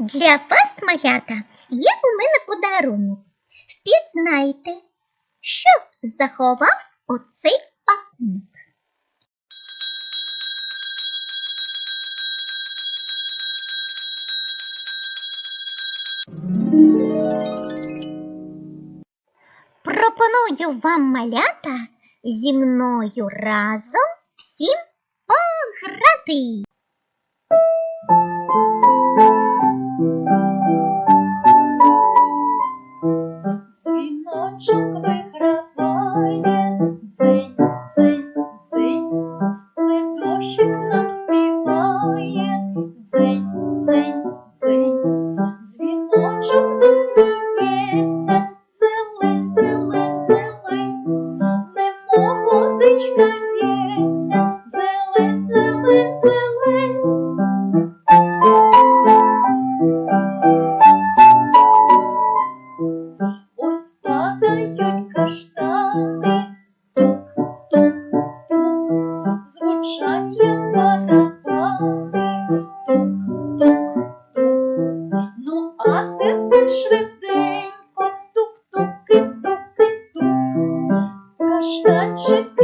Для вас, малята, є у мене подарунок. Впізнайте, що заховав оцей пакунок. Пропоную вам малята зі мною разом всім пограти. Дзвіночок виграває, дзень, дзень, це дощик нам співає, дзень, дзень, дзень, дзвіночок засміється, цели, цели, цели, немов водичка лється, Каштанчик